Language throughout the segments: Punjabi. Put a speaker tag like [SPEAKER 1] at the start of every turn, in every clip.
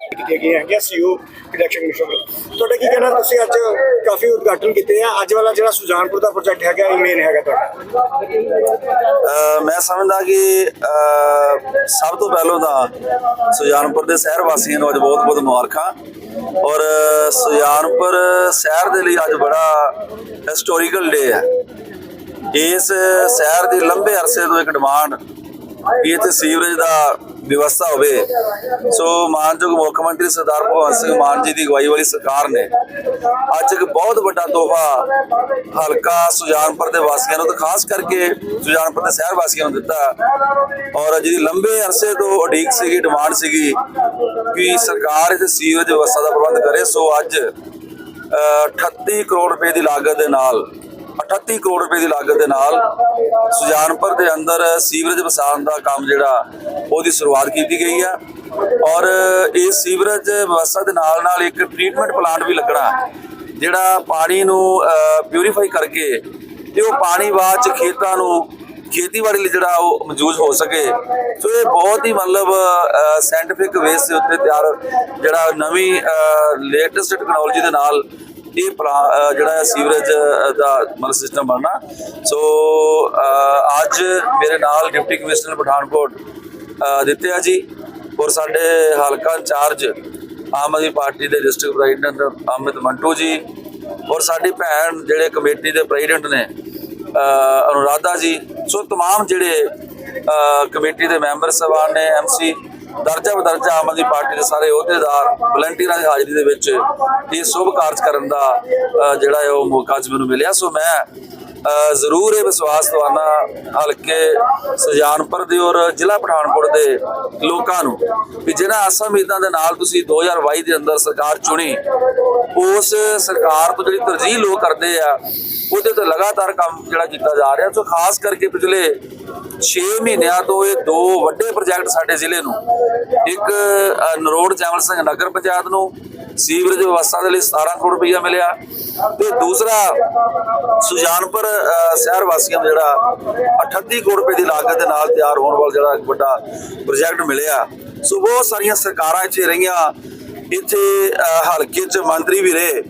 [SPEAKER 1] ਕੀਤੀਆਂ ਗਈਆਂ ਹੈਗੀਆਂ ਸੀਓ ਇਲੈਕਸ਼ਨ ਕਮਿਸ਼ਨ ਤੁਹਾਡਾ ਕੀ ਕਹਿਣਾ? ਤੁਸੀਂ ਅੱਜ ਕਾਫੀ ਉਦਘਾਟਨ ਕੀਤੇ ਆ। ਅੱਜ ਵਾਲਾ ਜਿਹੜਾ ਸੁਜਾਨਪੁਰ ਦਾ ਪ੍ਰੋਜੈਕਟ ਹੈਗਾ, ਇਹ ਮੇਨ ਹੈਗਾ ਤੁਹਾਡਾ।
[SPEAKER 2] ਮੈਂ ਸਮਝਦਾ ਕਿ ਸਭ ਤੋਂ ਪਹਿਲਾਂ ਤਾਂ ਸੁਜਾਨਪੁਰ ਦੇ ਸ਼ਹਿਰ ਵਾਸੀਆਂ ਨੂੰ ਅੱਜ ਬਹੁਤ-ਬਹੁਤ ਮੁਬਾਰਕਾਂ। ਔਰ ਸੁਜਾਨਪੁਰ ਸ਼ਹਿਰ ਦੇ ਲਈ ਅੱਜ ਬੜਾ ਹਿਸਟੋਰੀਕਲ ਡੇ ਹੈ ਇਸ ਸ਼ਹਿਰ ਦੀ ਲੰਬੇ ਅਰਸੇ ਤੋਂ ਇੱਕ ਡਿਮਾਂਡ ਕਿ ਇੱਥੇ ਸੀਵਰੇਜ ਦਾ ਵਿਵਸਥਾ ਹੋਵੇ। ਸੋ ਮਾਨਯੋਗ ਮੁੱਖ ਮੰਤਰੀ ਸਰਦਾਰ ਭਗਵੰਤ ਸਿੰਘ ਮਾਨ ਜੀ ਦੀ ਅਗਵਾਈ ਵਾਲੀ ਸਰਕਾਰ ਨੇ ਅੱਜ ਇੱਕ ਬਹੁਤ ਵੱਡਾ ਤੋਹਫਾ ਹਲਕਾ ਸੁਜਾਨਪੁਰ ਦੇ ਵਾਸੀਆਂ ਨੂੰ ਤੇ ਖਾਸ ਕਰਕੇ ਸੁਜਾਨਪੁਰ ਦੇ ਸ਼ਹਿਰ ਵਾਸੀਆਂ ਨੂੰ ਦਿੱਤਾ। ਔਰ ਜਿਹਦੀ ਲੰਬੇ ਅਰਸੇ ਤੋਂ ਉਡੀਕ ਸੀਗੀ ਡਿਮਾਂਡ ਸੀਗੀ ਕਿ ਸਰਕਾਰ ਇੱਥੇ ਸੀਵਰੇਜ ਵਿਵਸਥਾ ਦਾ ਪ੍ਰਬੰਧ ਕਰੇ। ਸੋ ਅੱਜ ਅ, 38 ਕਰੋੜ ਰੁਪਏ ਦੀ ਲਾਗਤ ਦੇ ਨਾਲ 38 ਕਰੋੜ ਰੁਪਏ ਦੀ ਲਾਗਤ ਦੇ ਨਾਲ ਸੁਜਾਨਪੁਰ ਦੇ ਅੰਦਰ ਸੀਵਰੇਜ ਵਸਾਉਣ ਦਾ ਕੰਮ ਜਿਹੜਾ ਉਹਦੀ ਸ਼ੁਰੂਆਤ ਕੀਤੀ ਗਈ ਆ। ਔਰ ਇਹ ਸੀਵਰੇਜ ਵਿਵਸਥਾ ਦੇ ਨਾਲ ਨਾਲ ਇੱਕ ਟ੍ਰੀਟਮੈਂਟ ਪਲਾਂਟ ਵੀ ਲੱਗਣਾ, ਜਿਹੜਾ ਪਾਣੀ ਨੂੰ ਪਿਊਰੀਫਾਈ ਕਰਕੇ ਤੇ ਉਹ ਪਾਣੀ ਬਾਅਦ ਚ ਖੇਤਾਂ ਨੂੰ, ਖੇਤੀਬਾੜੀ ਲਈ ਜਿਹੜਾ ਉਹ ਮੌਜੂਦ ਹੋ ਸਕੇ। ਸੋ ਇਹ ਬਹੁਤ ਹੀ ਮਤਲਬ ਸਾਇੰਟੀਫਿਕ ਵੇਸ ਦੇ ਉੱਤੇ ਤਿਆਰ, ਜਿਹੜਾ ਨਵੀਂ ਲੇਟੈਸਟ ਟੈਕਨੋਲੋਜੀ ਦੇ ਨਾਲ ਇਹ ਪਲਾ- ਅਹ ਜਿਹੜਾ ਹੈ ਸੀਵਰੇਜ ਅਹ, ਦਾ ਮਤਲਬ ਸਿਸਟਮ ਬਣਨਾ ਸੋ ਅਹ, ਅੱਜ ਮੇਰੇ ਨਾਲ ਡਿਪਟੀ ਕਮਿਸ਼ਨਰ ਪਠਾਨਕੋਟ ਅਹ, ਦਿੱਤੇ ਆ ਜੀ ਔਰ ਸਾਡੇ ਹਲਕਾ ਇੰਚਾਰਜ ਆਮ ਆਦਮੀ ਪਾਰਟੀ ਦੇ ਡਿਸਟ੍ਰਿਕਟ ਪ੍ਰੈਜ਼ੀਡੈਂਟ ਅਮਿਤ ਮੰਟੂ ਜੀ ਔਰ ਸਾਡੀ ਭੈਣ ਜਿਹੜੇ ਕਮੇਟੀ ਦੇ ਪ੍ਰੈਜ਼ੀਡੈਂਟ ਨੇ ਅਹ, ਅਨੁਰਾਧਾ ਜੀ ਸੋ तमाम ਜਿਹੜੇ ਅਹ, ਕਮੇਟੀ ਦੇ ਮੈਂਬਰ ਸਭਾਨ ਨੇ ਐਮਸੀ ਦਰਜਾ ਬਦਰਜਾ ਆਮ ਆਦਮੀ ਪਾਰਟੀ ਦੇ ਸਾਰੇ ਅਹੁਦੇਦਾਰ, ਵਲੰਟੀਅਰਾਂ ਦੀ ਹਾਜ਼ਰੀ ਦੇ ਵਿੱਚ ਇਹ ਸ਼ੁਭ ਕਾਰਜ ਕਰਨ ਦਾ ਜਿਹੜਾ ਹੈ ਉਹ ਮੌਕਾ ਅੱਜ ਮੈਨੂੰ ਮਿਲਿਆ। ਸੋ ਮੈਂ ਜ਼ਰੂਰ ਇਹ ਵਿਸ਼ਵਾਸ ਦਵਾਨਾ ਹਲਕੇ ਸੁਜਾਨਪੁਰ ਦੇ ਔਰ ਜ਼ਿਲ੍ਹਾ ਪਠਾਨਕੋਟ ਦੇ ਲੋਕਾਂ ਨੂੰ ਕਿ ਜਿਹਨਾਂ ਆਸਾਂ ਉਮੀਦਾਂ ਦੇ ਨਾਲ ਤੁਸੀਂ 2022 ਦੇ ਅੰਦਰ ਸਰਕਾਰ ਚੁਣੀ, ਉਸ ਸਰਕਾਰ ਤੋਂ ਜਿਹੜੀ ਤਰਜੀਹ ਲੋਕ ਕਰਦੇ ਆ, ਉਹਦੇ ਤੇ ਲਗਾਤਾਰ ਕੰਮ ਜਿਹੜਾ ਕੀਤਾ ਜਾ ਰਿਹਾ। ਸੋ ਖਾਸ ਕਰਕੇ ਪਿਛਲੇ 6 ਮਹੀਨਿਆਂ ਤੋਂ ਇਹ ਦੋ ਵੱਡੇ ਪ੍ਰੋਜੈਕਟ ਸਾਡੇ ਜ਼ਿਲ੍ਹੇ ਨੂੰ, ਇੱਕ ਨਰੋੜ ਜੈਮਲ ਸਿੰਘ ਨਗਰ ਪੰਚਾਇਤ ਨੂੰ ਸੀਵਰੇਜ ਵਿਵਸਥਾ ਦੇ ਲਈ 17 ਕਰੋੜ ਰੁਪਈਆ ਮਿਲਿਆ ਤੇ ਦੂਸਰਾ, ਸੁਜਾਨਪੁਰ ਸ਼ਹਿਰ ਵਾਸੀਆਂ ਨੂੰ ਜਿਹੜਾ 38 ਕਰੋੜ ਰੁਪਏ ਦੀ ਲਾਗਤ ਦੇ ਨਾਲ ਤਿਆਰ ਹੋਣ ਵਾਲਾ ਜਿਹੜਾ ਵੱਡਾ ਪ੍ਰੋਜੈਕਟ ਮਿਲਿਆ। ਸੋ ਬਹੁਤ ਸਾਰੀਆਂ ਸਰਕਾਰਾਂ ਇੱਥੇ ਰਹੀਆਂ। ਇੱਥੇ ਹਲਕੇ 'ਚ ਮੰਤਰੀ ਵੀ ਰਹੇ।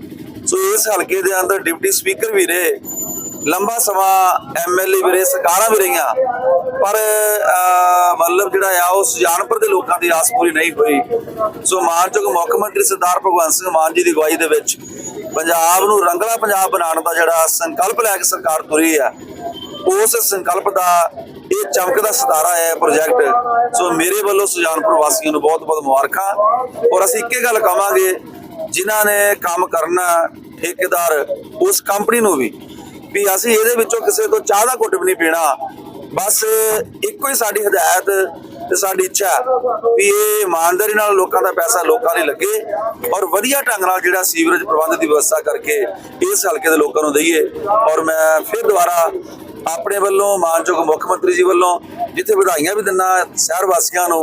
[SPEAKER 2] ਸੋ ਇਸ ਹਲਕੇ ਦੇ ਅੰਦਰ ਡਿਪਟੀ ਸਪੀਕਰ ਵੀ ਰਹੇ। ਲੰਬਾ ਸਮਾਂ ਐਮਐਲਏ ਵੀ ਰਹੇ ਸਰਕਾਰਾਂ ਵੀ ਰਹੀਆਂ। ਪਰ ਮਤਲਬ ਜਿਹੜਾ ਆ, ਉਹ ਸੁਜਾਨਪੁਰ ਦੇ ਲੋਕਾਂ ਦੀ ਆਸ ਪੂਰੀ ਨਹੀਂ ਹੋਈ। ਸੋ ਮਾਨਯੋਗ ਮੁੱਖ ਮੰਤਰੀ ਸਰਦਾਰ ਭਗਵੰਤ ਸਿੰਘ ਮਾਨ ਜੀ ਦੀ ਅਗਵਾਈ ਦੇ ਵਿੱਚ ਪੰਜਾਬ ਨੂੰ ਰੰਗਲਾ ਪੰਜਾਬ ਬਣਾਉਣ ਦਾ ਜਿਹੜਾ ਸੰਕਲਪ ਲੈ ਕੇ ਸਰਕਾਰ ਤੁਰੀ ਆ, ਉਸ ਸੰਕਲਪ ਦਾ ਇਹ ਚਮਕਦਾ ਸਿਤਾਰਾ ਹੈ ਪ੍ਰੋਜੈਕਟ। ਸੋ ਮੇਰੇ ਵੱਲੋਂ ਸੁਜਾਨਪੁਰ ਵਾਸੀਆਂ ਨੂੰ ਬਹੁਤ ਬਹੁਤ ਮੁਬਾਰਕਾਂ। ਔਰ ਅਸੀਂ ਇੱਕੇ ਗੱਲ ਕਵਾਂਗੇ, ਜਿਨ੍ਹਾਂ ਨੇ ਕੰਮ ਕਰਨਾ ਠੇਕੇਦਾਰ, ਉਸ ਕੰਪਨੀ ਨੂੰ ਵੀ। ਵੀ ਅਸੀਂ ਇਹਦੇ ਵਿੱਚੋਂ ਕਿਸੇ ਤੋਂ ਚਾਹ ਦਾ ਘੁੱਟ ਵੀ ਨਹੀਂ ਪੀਣਾ। ਬਸ ਇੱਕੋ ਹੀ ਸਾਡੀ ਹਦਾਇਤ ਤੇ ਸਾਡੀ ਇੱਛਾ ਵੀ ਇਹ ਇਮਾਨਦਾਰੀ ਨਾਲ ਲੋਕਾਂ ਦਾ ਪੈਸਾ ਲੋਕਾਂ ਲਈ ਲੱਗੇ ਔਰ ਵਧੀਆ ਢੰਗ ਨਾਲ ਜਿਹੜਾ ਸੀਵਰੇਜ ਪ੍ਰਬੰਧ ਦੀ ਵਿਵਸਥਾ ਕਰਕੇ ਇਸ ਹਲਕੇ ਦੇ ਲੋਕਾਂ ਨੂੰ ਦਈਏ। ਔਰ ਮੈਂ ਫਿਰ ਦੁਬਾਰਾ ਆਪਣੇ ਵੱਲੋਂ, ਮਾਨਯੋਗ ਮੁੱਖ ਮੰਤਰੀ ਜੀ ਵੱਲੋਂ ਜਿੱਥੇ ਵਧਾਈਆਂ ਵੀ ਦਿੰਦਾ ਸ਼ਹਿਰ ਵਾਸੀਆਂ ਨੂੰ,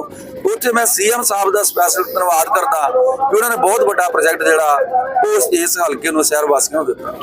[SPEAKER 2] ਉੱਥੇ ਮੈਂ ਸੀਐਮ ਸਾਹਿਬ ਦਾ ਸਪੈਸ਼ਲ ਧੰਨਵਾਦ ਕਰਦਾ ਕਿ ਉਹਨਾਂ ਨੇ ਬਹੁਤ ਵੱਡਾ ਪ੍ਰੋਜੈਕਟ ਜਿਹੜਾ ਉਹ ਇਸ ਹਲਕੇ ਨੂੰ, ਸ਼ਹਿਰ ਵਾਸੀਆਂ ਨੂੰ ਦਿੱਤਾ।